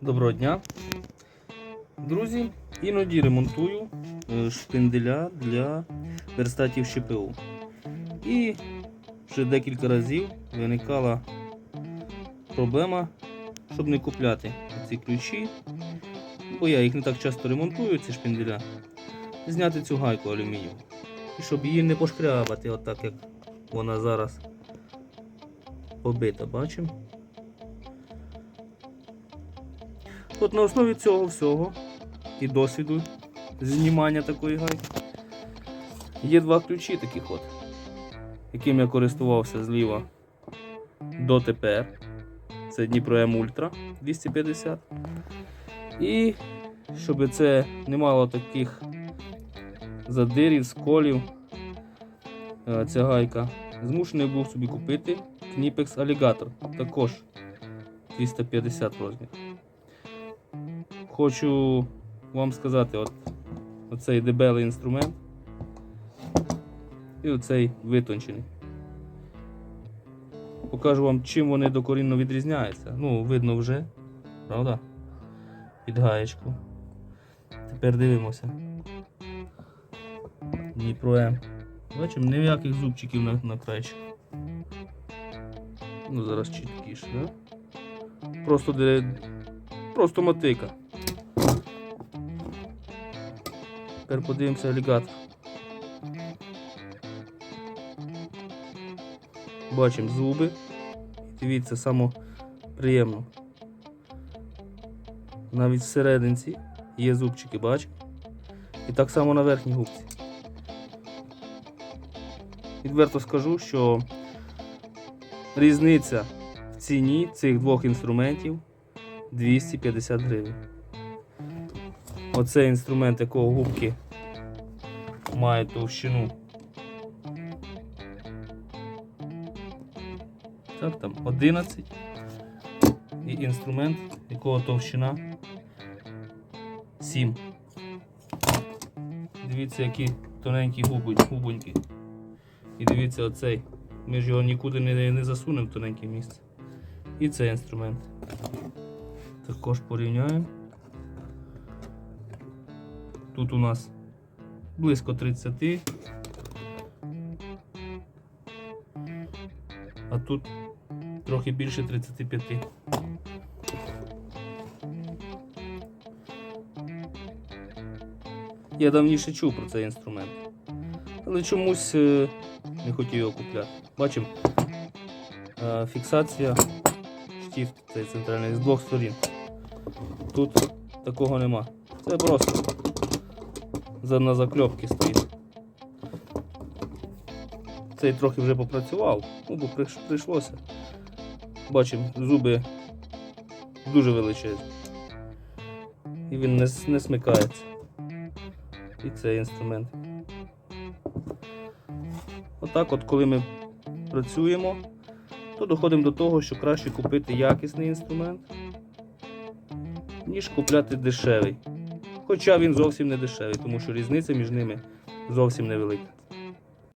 Доброго дня. Друзі, іноді ремонтую е, шпинделя для верстатів ЩПУ. І вже декілька разів виникала проблема, щоб не купляти ці ключі, бо я їх не так часто ремонтую, ці шпинделя, зняти цю гайку алюмінієву. І щоб її не пошкрябати, отак як вона зараз побита, бачимо. От на основі цього всього і досвіду знімання такої гайки є два ключі таких от, яким я користувався зліва дотепер. Це Дніпро М Ультра 250. І щоб це не мало таких задирів, сколів, е, ця гайка, змушений був собі купити Alligator, також 250 розмір. Хочу вам сказати, от, оцей дебелий інструмент і оцей витончений. Покажу вам, чим вони докорінно відрізняються. Ну, видно вже, правда? Під гаєчку. Тепер дивимося. Дніпро М. Бачимо, ніяких зубчиків на, на краєчку. Ну, зараз чіткіше, да? Просто, просто мотика. Тепер подивимося алігатор. Бачимо зуби. Дивіться, само приємно. Навіть всерединці є зубчики, бачите? І так само на верхній губці. Відверто скажу, що різниця в ціні цих двох інструментів 250 гривень. Оцей інструмент, якого губки має товщину. Так, там 11. І інструмент, якого товщина 7. Дивіться, які тоненькі губонь- губоньки. І дивіться оцей. Ми ж його нікуди не, не засунемо в тоненьке місце. І цей інструмент. Також порівняємо. Тут у нас близько 30. А тут трохи більше 35. Я давніше чув про цей інструмент. Але чомусь е, не хотів його купляти. Бачимо, е, фіксація штіфт цей центральний з двох сторін. Тут такого нема. Це просто за, на закльопки стоїть. Цей трохи вже попрацював, ну бо прийш- прийшлося. Бачимо, зуби дуже величезні. І він не, не смикається. І цей інструмент. Отак, от, коли ми працюємо, то доходимо до того, що краще купити якісний інструмент, ніж купляти дешевий. Хоча він зовсім не дешевий, тому що різниця між ними зовсім невелика.